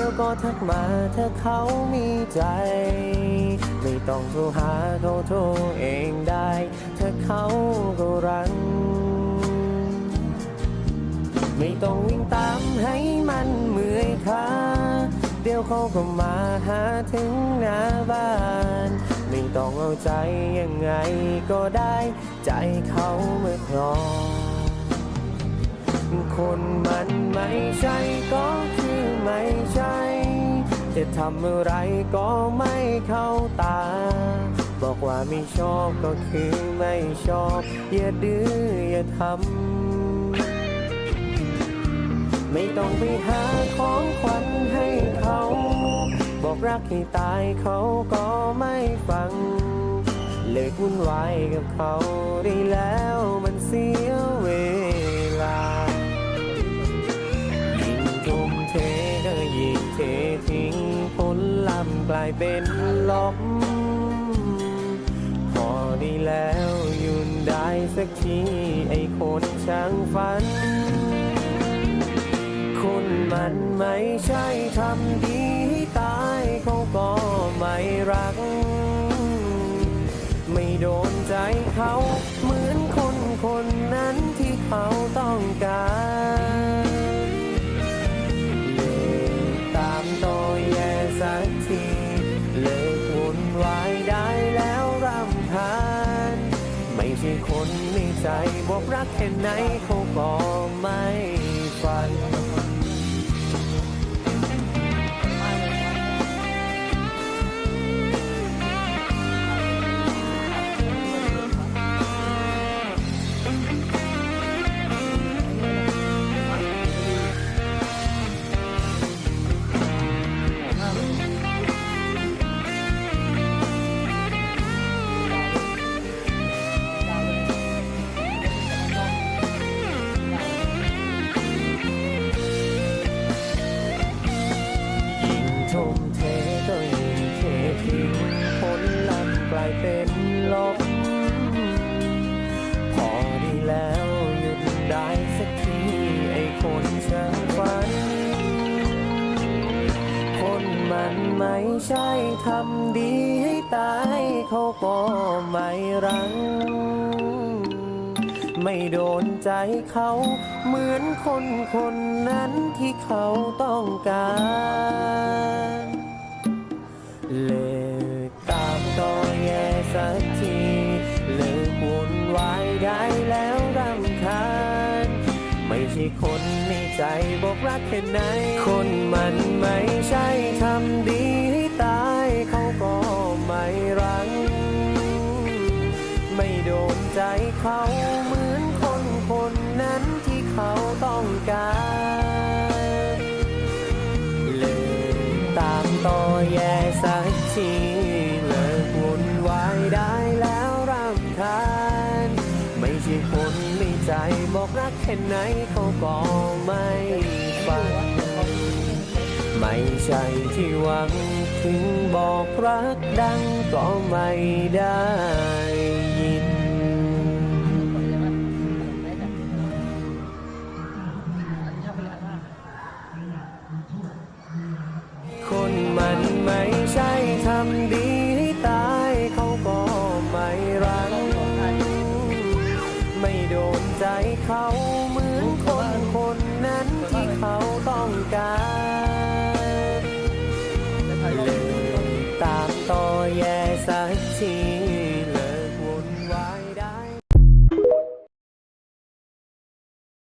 ดียวก็ทักมาถ้าเขามีใจ ไม่ต้องโทรหาเขาโทรเองได้ ถ้าเขาก็รัง ไม่ต้องวิ่งตามให้มันเมื่อยขาเดี๋ยวเขาก็มาหาถึงหน้าบ้านไม่ต้องเอาใจยังไงก็ได้ ใจเขาเมื่อครอคนมันไม่ใช่ก็คือไม่ใช่ จะทำอะไรก็ไม่เข้าตา บอกว่าไม่ชอบก็คือไม่ชอบ อย่าดื้ออย่าทำ ไม่ต้องไปหาของขวัญให้เขา บอกรักให้ตายเขาก็ไม่ฟัง เลิกวุ่นวายกับเขาได้แล้ว กลายเป็นลบพอดีแล้วยุนได้สักทีไอ้คนช่างฝันคนมันไม่ใช่ทำดีให้ตายเขาก็ไม่รัก ไม่โดนใจเขา ใช่คนมีใจบอกรักแค่ไหนเขาก็ไม่ฟังายเป็นลบพอดีแล้วหยุดได้สักทีไอ้คนช่างฝัน คนมันไม่ใช่ทำดีให้ตายเขาก็ไม่รัง ไม่โดนใจเขาเหมือนคนคนนั้นที่เขาต้องการเลิ ใจบอกรักแค่ไหน คนมันไม่ใช่ทำดีให้ตายเขาก็ไม่รัง ไม่โดนใจเขาเหมือนคนคนนั้นที่เขาต้องการเลิกตามต่อแย่สักทีเลิกวุ่นวายได้แล้วรำคาญไม่ใช่คนในใจ บอกรักแค่ไหนเขาก็ไม่ฟัง ไม่ใช่ที่หวัง ถึงบอกรักดังก็ไม่ได้ เขาเหมือนคนคนนั้นที่เขาต้องการเลยตามต่อแย่สักที